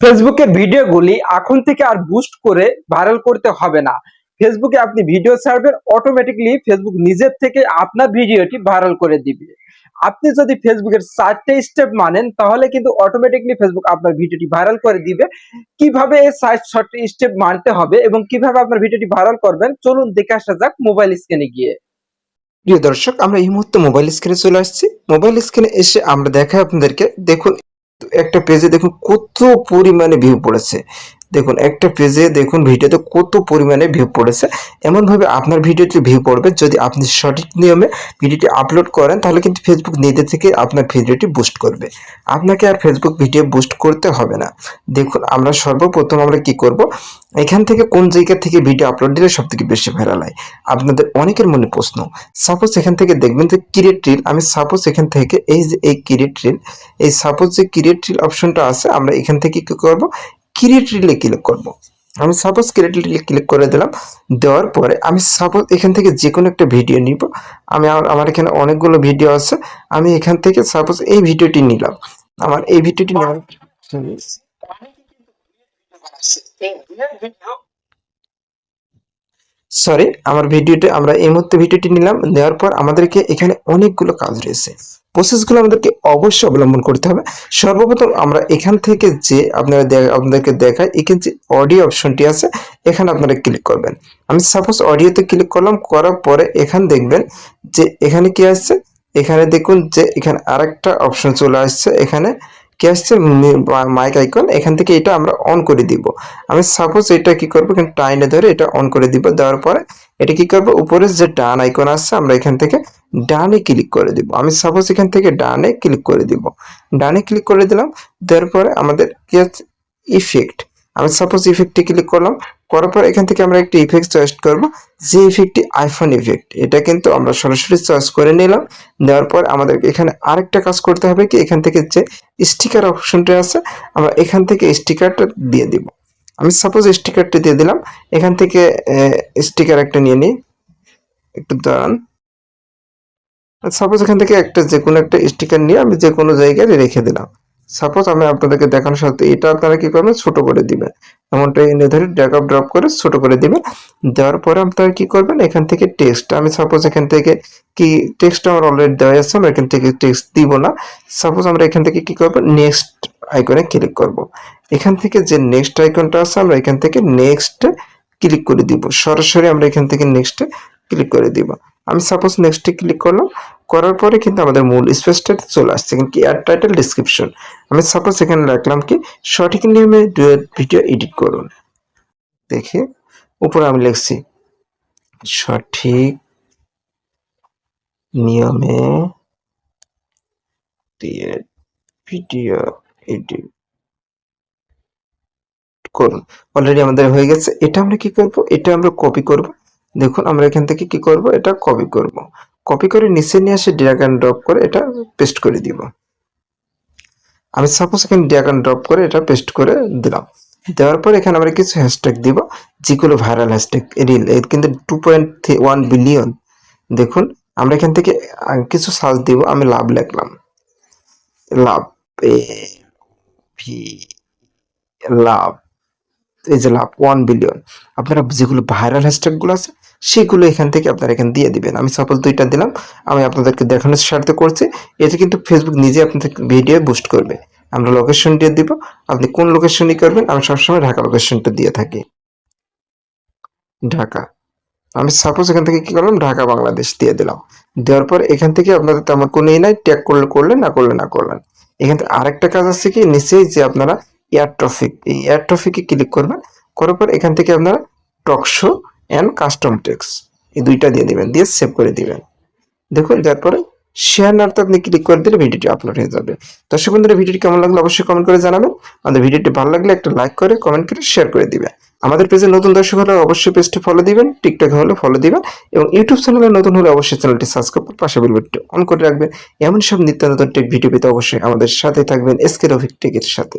ফেসবুকের ভিডিওগুলি এখন থেকে আর বুস্ট করে ভাইরাল করতে হবে না। ফেসবুকে আপনি ভিডিও ছাড়বেন অটোমেটিকলি ফেসবুক নিজের থেকে আপনার ভিডিওটি ভাইরাল করে দিবে। আপনি যদি ফেসবুকের চারটে স্টেপ মানেন, তাহলে কিন্তু অটোমেটিকলি ফেসবুক আপনার ভিডিওটি ভাইরাল করে দিবে। কীভাবে এই চারটে স্টেপ মানতে হবে এবং কীভাবে আপনার ভিডিওটি ভাইরাল করবেন, চলুন দেখে আসা যাক মোবাইল স্ক্রিনে গিয়ে। প্রিয় দর্শক, আমরা এই মুহূর্তে মোবাইল স্ক্রিনে চলে আসছি। মোবাইল স্ক্রিনে এসে আমরা দেখাই আপনাদেরকে। দেখুন একটা পেজে দেখুন কত পরিমাণে ভিউ পড়েছে। দেখুন, একটা পেজে দেখুন ভিডিওতে কত পরিমাণে ভিউ পড়েছে। এমনভাবে আপনার ভিডিওটি ভিউ পড়বে, যদি আপনি সঠিক নিয়মে ভিডিওটি আপলোড করেন, তাহলে কিন্তু ফেসবুক নিজে থেকে আপনার ভিডিওটি বুস্ট করবে। আপনাকে আর ফেসবুক ভিডিও বুস্ট করতে হবে না। দেখুন, আমরা সর্বপ্রথম আমরা কি করব? এখান থেকে কোন জায়গা থেকে ভিডিও আপলোড দিলে সব থেকে বেশি ভাইরাল হয়? আপনাদের অনেকের মনে প্রশ্ন সাপোজ এখান থেকে দেখবেন যে ক্রিয়েট রিল আমি সাপোজ এখান থেকে এই যে এই ক্রিয়েট রিল এই সাপোজ যে ক্রিয়েট রিল অপশনটা আছে, আমরা এখান থেকে কি করব? ক্রিয়েট ক্লিক করব। আমি সাপোজ ক্রিয়েট ক্লিক করে দিলাম, দেওয়ার পরে আমি সাপোজ এখান থেকে যে কোনো একটা ভিডিও নিব। আমি আমার এখানে অনেকগুলো ভিডিও আছে, আমি এখান থেকে সাপোজ এই ভিডিওটি নিলাম। আমার এই ভিডিওটি নেওয়ার সরি আমার ভিডিওটি আমরা এই মুহূর্তে ভিডিওটি নিলাম, নেওয়ার পর আমাদেরকে এখানে অনেকগুলো কাজ রয়েছে। প্রসেসগুলো আমাদেরকে অবশ্যই অবলম্বন করতে হবে। সর্বপ্রথম আমরা এখান থেকে যে আপনারা আপনাদেরকে দেখায় এখানে যে অডিও অপশনটি আছে, এখানে আপনারা ক্লিক করবেন। আমি সাপোজ অডিওতে ক্লিক করলাম, করার পরে এখান দেখবেন যে এখানে কি আসছে? এখানে দেখুন যে এখানে আরেকটা অপশন চলে আসছে, এখানে কি আসছে? মাইক আইকন এখান থেকে এটা আমরা অন করে দিব। আমি সাপোজ এটা কি করব? কিন্তু টাইনে ধরে এটা অন করে দিব। দেওয়ার পরে এটা কি করব? উপরে যে ডান আইকন আসছে, আমরা এখান থেকে ডানে ক্লিক করে দিব। আমি সাপোজ এখান থেকে ডানে ক্লিক করে দিব। ডানে ক্লিক করে দিলাম। দেওয়ার পরে আমাদের কি আছে ইফেক্ট আমি সাপোজ ইফেক্টে ক্লিক করলাম, করার পর এখান থেকে আমরা একটি ইফেক্ট চয়েস করব, যে ইফেক্টটি আইফোন ইফেক্ট এটা কিন্তু আমরা সরাসরি চয়েস করে নিলাম দেওয়ার পর আমাদের এখানে আরেকটা কাজ করতে হবে কি, এখান থেকে যে স্টিকার অপশনটা আছে, আমরা এখান থেকে স্টিকারটা দিয়ে দিব। আমি সাপোজ স্টিকারটা দিয়ে দিলাম, এখান থেকে স্টিকার একটা নিয়ে নিই। একটু দাঁড়ান। সাপোজ এখান থেকে একটা যে কোনো একটা স্টিকার নিয়ে আমি যে কোনো জায়গায় রেখে দিলাম। সাপোজ আমি আপনাদেরকে দেখানোর সাথে এটা আপনারা কি করবেন? ছোট করে দিবেন। এমনটা এনে ধরে ড্র্যাগ আপ ড্রপ করে ছোট করে দিবেন। দেওয়ার পরে আপনারা কি করবেন? এখান থেকে টেক্সট আমি সাপোজ এখান থেকে কি টেক্সট আমার অলরেডি দেওয়া আছে আমরা এখান থেকে টেক্সট দিব না। সাপোজ আমরা এখান থেকে কি করব? নেক্সট আইকনে ক্লিক করব। এখান থেকে যে নেক্সট আইকনটা আছে, আমরা এখান থেকে নেক্সট ক্লিক করে দিব। সরাসরি আমরা এখান থেকে নেক্সটে ক্লিক করে দিব। আমি সাপোজ নেক্সটে ক্লিক করলাম, করার পরে কিন্তু আমাদের মূল স্পেসটা চলে আসছে, কিন্তু কি এয়ার টাইটেল ডিসক্রিপশন আমি সাপোজ এখানে রাখলাম কি, সঠিক নিয়মে ডুয়েট ভিডিও এডিট করুন। দেখি, উপরে আমি লিখছি, সঠিক নিয়মে ডুয়েট ভিডিও এডিট করুন। অলরেডি আমাদের হয়ে গেছে, এটা আমরা কি করব? এটা আমরা কপি করব। দেখুন, আমরা এখান থেকে কি করব? এটা কপি করব। কপি করে নিচে নিয়ে এসে ড্র্যাগ অ্যান্ড ড্রপ করে এটা পেস্ট করে দিব। আমি সাপোজ এখানে ড্র্যাগ ড্রপ করে এটা পেস্ট করে দিলাম। দেওয়ার পর এখানে আমরা কিছু হ্যাশট্যাগ দিব, যেগুলো ভাইরাল হ্যাশট্যাগ রিল এর কিন্তু টু পয়েন্ট ওয়ান বিলিয়ন দেখুন, আমরা এখান থেকে কিছু সার্চ দিব, আমি লাভ লিখলাম। লাভ এ লাভ, এই যে লাভ ওয়ান বিলিয়ন আপনারা যেগুলো ভাইরাল হ্যাশট্যাগুলো আছে সেগুলো এখান থেকে আপনারা এখানে দিয়ে দিবেন। আমি সাপোজ দুইটা দিলাম, আমি আপনাদেরকে দেখানোর স্বার্থে করছি। এতে কিন্তু ফেসবুক নিজে আপনাদের ভিডিও বুস্ট করবে। আমরা লোকেশন দিয়ে দিব, আপনি কোন লোকেশনই করবেন, আমি সবসময় ঢাকা লোকেশনটা দিয়ে থাকি। ঢাকা। আমি সাপোজ এখান থেকে কি করলাম, ঢাকা, বাংলাদেশ দিয়ে দিলাম। দেওয়ার পর এখান থেকে আপনাদের তেমন কোনো ই নাই ট্যাগ করলে করলে না করলে না করলেন। এখান থেকে আরেকটা কাজ আছে কি, নিচেই যে আপনারা এয়ার ট্রফিক এই এয়ার ট্রফিকে ক্লিক করবেন, করার পর এখান থেকে আপনারা talk show and custom text এই দুইটা দিয়ে দিবেন, দিয়ে সেভ করে দিবেন। দেখুন তারপরে শেয়ার নাড়তে আপনি ক্লিক করে দিলে ভিডিওটি আপলোড হয়ে যাবে। দর্শক বন্ধুরা ভিডিওটি কেমন লাগল অবশ্যই কমেন্ট করে জানাবেন। আমাদের ভিডিওটি ভালো লাগলে একটা লাইক করে কমেন্ট করে শেয়ার করে দিবেন। আমাদের পেজে নতুন দর্শক হলে অবশ্যই পেজটি ফলো দিবেন টিকটক হলে ফলো দিবেন এবং ইউটিউব চ্যানেলে নতুন হলে অবশ্যই চ্যানেলটি সাবস্ক্রাইব করে পাশে বেল বাটনটি অন করে রাখবেন। এমন সব নিত্য নতুন টেক ভিডিও পেতে অবশ্যই আমাদের সাথে থাকবেন এসকে রফিক টেকের সাথে।